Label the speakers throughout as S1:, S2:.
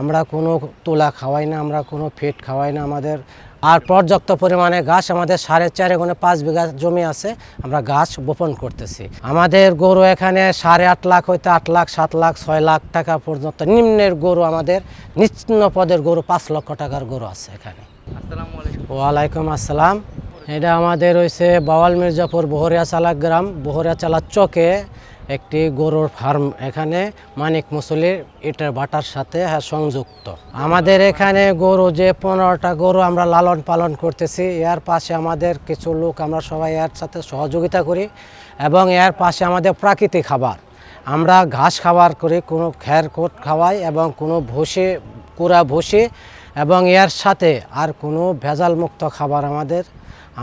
S1: আমরা কোনো তোলা খাওয়াই না আমরা কোনো ফিট খাওয়াই না আমাদের আর পর্যাপ্ত পরিমাণে গাছ আমাদের সাড়ে চার গুণে পাঁচ বিঘা জমি আছে আমরা গাছ বপন করতেছি। আমাদের গরু এখানে সাড়ে আট লাখ হইতে আট লাখ সাত লাখ ছয় লাখ টাকা পর্যন্ত নিম্নের গরু আমাদের নিম্ন পদের গরু পাঁচ লক্ষ টাকার গরু আছে এখানে।
S2: আসসালামু
S1: ওয়ালাইকুম আসসালাম। এটা আমাদের হয়েছে বাওয়াল মির্জাপুর বহরিয়া চালা গ্রাম। বহরিয়া চালা চকে একটি গরুর ফার্ম এখানে মানিক মুসলির ইটের বাটার সাথে হ্যাঁ সংযুক্ত। আমাদের এখানে গরু যে পনেরোটা গরু আমরা লালন পালন করতেছি, এর পাশে আমাদের কিছু লোক আমরা সবাই এর সাথে সহযোগিতা করি এবং এর পাশে আমাদের প্রাকৃতিক খাবার। আমরা ঘাস খাবার করি, কোনো খ্যার কোট খাওয়াই এবং কোনো ভুসি, কুড়া ভুসি এবং এর সাথে আর কোনো ভেজাল মুক্ত খাবার আমাদের।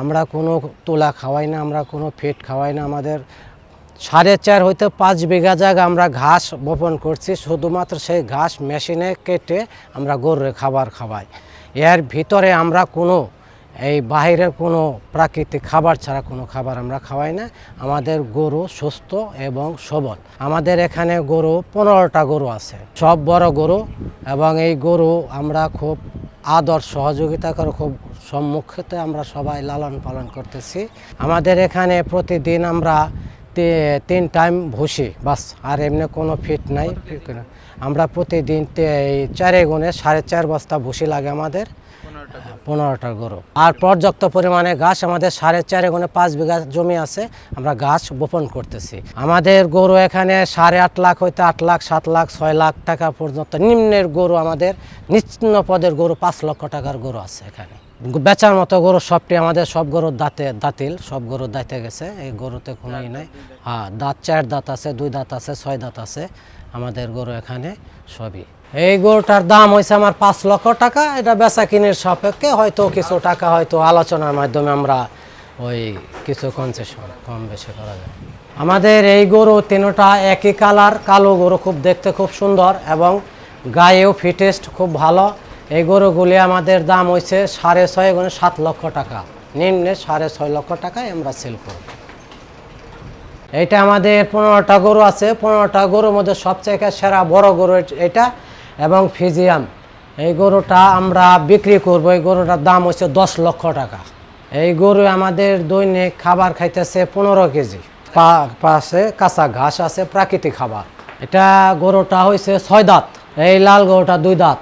S1: আমরা কোনো তোলা খাওয়াই না, আমরা কোনো ফিট খাওয়াই না আমাদের সাড়ে চার হইতে পাঁচ বিঘা জায়গা আমরা ঘাস বপন করছি, শুধুমাত্র সেই ঘাস মেশিনে কেটে আমরা গরুর খাবার খাওয়াই। এর ভিতরে আমরা কোনো, এই বাইরের কোনো প্রাকৃতিক খাবার ছাড়া কোনো খাবার আমরা খাওয়াই না। আমাদের গরু সুস্থ এবং সবল। আমাদের এখানে গরু পনেরোটা গরু আছে। সব বড় গরু এবং এই গরু আমরা খুব আদর সহযোগিতা করে খুব সম্মুখতে আমরা সবাই লালন পালন করতেছি। আমাদের এখানে প্রতিদিন আমরা তিন টাইম ভুসি বাস। আর এমনি কোনো ফিট নাই। আমরা প্রতিদিন চারে গুণে সাড়ে চার বস্তা ভুসি লাগে আমাদের।
S2: পনেরোটা গরু।
S1: আর পর্যাপ্ত পরিমাণে ঘাস আমাদের সাড়ে চার গুণে পাঁচ বিঘা জমি আছে। আমরা ঘাস বপন করতেছি। আমাদের গরু এখানে সাড়ে আট লাখ হইতে আট লাখ সাত লাখ ছয় লাখ টাকা পর্যন্ত নিম্নের গরু আমাদের নিম্ন পদের গরু পাঁচ লক্ষ টাকার গরু আছে এখানে। বেচার মতো গরু সবটি আমাদের সব গরুর দাঁতে দাঁতিল সব গরুর দাঁতে গেছে এই গরুতে কোনোই নাই। হ্যাঁ দাঁত চার দাঁত আছে দুই দাঁত আছে ছয় দাঁত আছে আমাদের গরু এখানে সবই। এই গরুটার দাম হয়েছে আমার পাঁচ লক্ষ টাকা এটা বেচা কিনের সাপেক্ষে হয়তো কিছু টাকা হয়তো আলোচনার মাধ্যমে আমরা ওই কিছু কনসেশন কম বেশি করা যায়। আমাদের এই গরু তিনটা একই কালার কালো গরু খুব দেখতে খুব সুন্দর এবং গায়েও ফিটেস্ট খুব ভালো। এই গরুগুলি আমাদের দাম হয়েছে সাড়ে ছয় গুণে সাত লক্ষ টাকা। নিম্নে সাড়ে ছয় লক্ষ টাকায় আমরা সেল করব। এইটা আমাদের পনেরোটা গরু আছে। পনেরোটা গরুর মধ্যে সবচেয়ে সেরা বড় গরু এট- এটা এবং ফিজিয়াম। এই গরুটা আমরা বিক্রি করব। এই গরুটার দাম হচ্ছে দশ লক্ষ টাকা। এই গরু আমাদের দৈনিক খাবার খাইতেছে পনেরো কেজি। পাশে কাঁচা ঘাস আছে, প্রাকৃতিক খাবার। এটা গরুটা হয়েছে ছয় দাঁত। এই লাল গরুটা দুই দাঁত।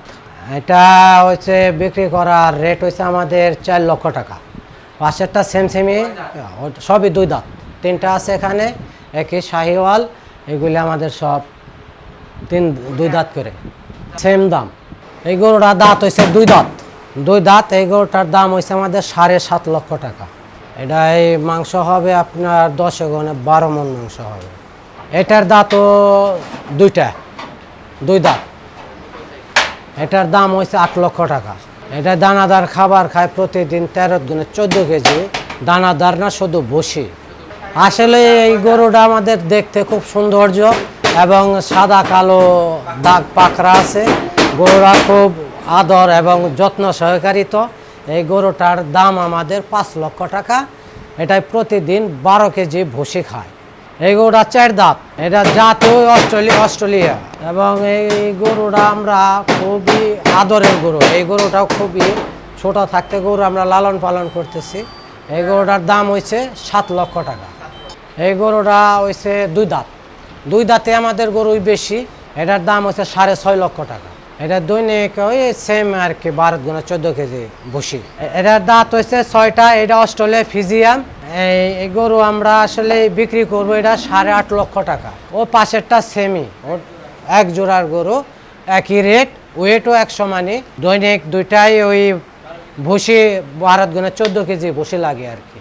S1: এটা হচ্ছে বিক্রি করার রেট হয়েছে আমাদের চার লক্ষ টাকা। পাশেরটা সেম সেমি সবই দুই দাঁত। তিনটা আছে এখানে, একই শাহিওয়াল, এগুলি আমাদের সব তিন, দুই দাঁত করে। সেম দাম। এই গরুটার দাঁত হয়েছে দুই দাঁত। দুই দাঁত, এই গরুটার দাম হয়েছে আমাদের সাড়ে সাত লক্ষ টাকা। এটা এই মাংস হবে আপনার দশ গুণে বারো মন মাংস হবে। এটার দাঁতও দুইটা, দুই দাঁত। এটার দাম হয়েছে আট লক্ষ টাকা। এটা দানাদার খাবার খায় প্রতিদিন তেরো দিনে চোদ্দ কেজি। দানাদার না, শুধু বসি আসলে এই গরুটা আমাদের দেখতে খুব সৌন্দর্য এবং সাদা কালো দাগ পাকড়া আছে। গরুরা খুব আদর এবং যত্ন সহকারিত এই গরুটার দাম আমাদের পাঁচ লক্ষ টাকা। এটাই প্রতিদিন বারো কেজি ভুসি খায়। এই গরুটা চার দাঁত এটা জাতীয় অস্ট্রেলিয়া। অস্ট্রেলিয়া এবং এই গরুটা আমরা খুবই আদরের গরু। এই গরুটাও খুবই ছোট থাকতে গরু আমরা লালন পালন করতেছি। এই গরুটার দাম হয়েছে সাত লক্ষ টাকা। এই গরুটা হয়েছে দুই দাঁত। দুই দাঁতে আমাদের গরুই বেশি। এটার দাম হচ্ছে সাড়ে ছয় লক্ষ টাকা। এটা দৈনিক ওই সেম আর কি, বারো গুণা চোদ্দ কেজি বসি এটার দাঁত হচ্ছে ছয়টা। এটা অস্ট্রেলিয়া ফিজিয়াম। এই গরু আমরা আসলে বিক্রি করব এটা সাড়ে আট লক্ষ টাকা। ও পাশেরটা সেমি ও এক জোড়ার গরু, একই রেট ওয়েটও এক সমানই দৈনিক দুইটাই ওই ভুসি, ভারত গুণে চোদ্দ কেজি ভুসি লাগে আর কি।